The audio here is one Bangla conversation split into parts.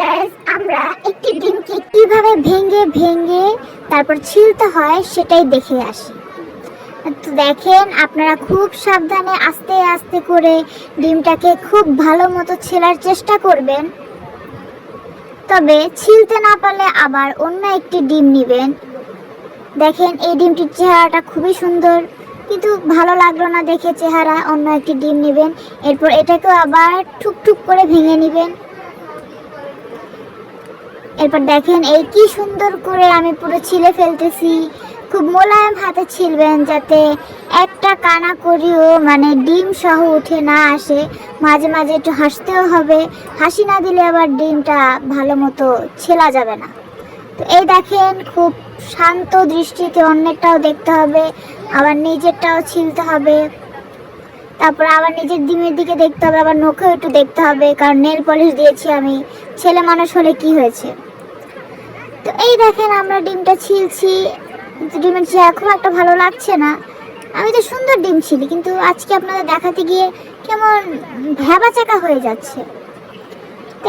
guys, আমরা একটি ডিমকে কীভাবে ভেঙে ভেঙে তারপর ছিলতে হয় সেটাই দেখে আসি। তো দেখেন আপনারা খুব সাবধানে আস্তে আস্তে করে ডিমটাকে খুব ভালো মতো ছেলার চেষ্টা করবেন। তবে ছিলতে না পারলে আবার অন্য একটি ডিম নেবেন। দেখেন এই ডিমটির চেহারাটা খুবই সুন্দর কিন্তু ভালো লাগল না দেখে চেহারা অন্য একটি ডিম নেবেন। এরপর এটাকেও আবার ঠুকঠুক করে ভেঙে নেবেন। এরপর দেখেন এই কি সুন্দর করে আমি পুরো ছিলে ফেলতেছি। খুব মোলায়েম হাতে ছিলবেন যাতে একটা কানা করিও মানে ডিম সহ উঠে না আসে। মাঝে মাঝে একটু হাসতেও হবে। হাসি না দিলে আবার ডিমটা ভালো মতো ছেলা যাবে না। তো এই দেখেন খুব শান্ত দৃষ্টিতে অন্যেরটাও দেখতে হবে, আবার নিজেরটাও ছিলতে হবে। তারপর আবার নিজের ডিমের দিকে দেখতে হবে, আবার নখেও একটু দেখতে হবে, কারণ নেল পলিশ দিয়েছি আমি। ছেলে মানুষ হলে কি হয়েছে? তো এই দেখেন আমরা ডিমটা ছিলছি। ডিমের চেহারা খুব একটা ভালো লাগছে না। আমি তো সুন্দর ডিম ছিলি, কিন্তু আজকে আপনাদের দেখাতে গিয়ে কেমন ভ্যাবা চাকা হয়ে যাচ্ছে।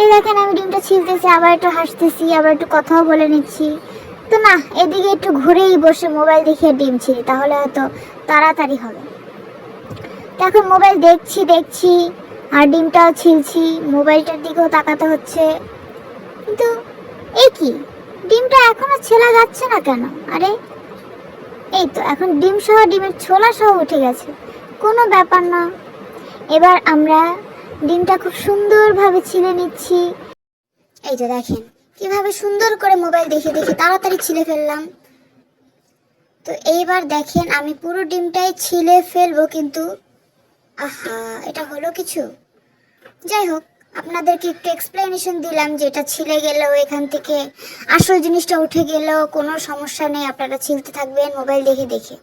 এই দেখেন আমি ডিমটা ছিলতেছি, আবার একটু হাসতেছি, আবার একটু কথাও বলে নিচ্ছি। তো না, এদিকে একটু ঘুরেই বসে মোবাইল দেখে ডিম ছিলি, তাহলে হয়তো তাড়াতাড়ি হবে। তো এখন মোবাইল দেখছি দেখছি। আর ডিমটাও ছিলছি, মোবাইলটার দিকেও তাকাতে হচ্ছে। কিন্তু এই কি? ডিমটা এখনও ছেলা যাচ্ছে না কেন? আরে, এই তো এখন ডিম সহ, ডিমের ছোলা সহ উঠে গেছে। কোনো ব্যাপার না। এবার আমরা ডিমটা খুব সুন্দরভাবে ছিলে নিচ্ছি। এই যে দেখেন, কীভাবে সুন্দর করে মোবাইল দেখে দেখে তাড়াতাড়ি ছিলে ফেললাম। তো এইবার দেখেন, আমি পুরো ডিমটাই ছিলে ফেলব কিন্তু আহা, এটা হলো কিছু? যাই হোক, আপনাদেরকে একটু এক্সপ্লেনেশন দিলাম যে এটা ছিলে গেলেও এখান থেকে আসল জিনিসটা উঠে গেলেও কোনো সমস্যা নেই, আপনারা ছিলতে থাকবেন মোবাইল দেখে দেখে।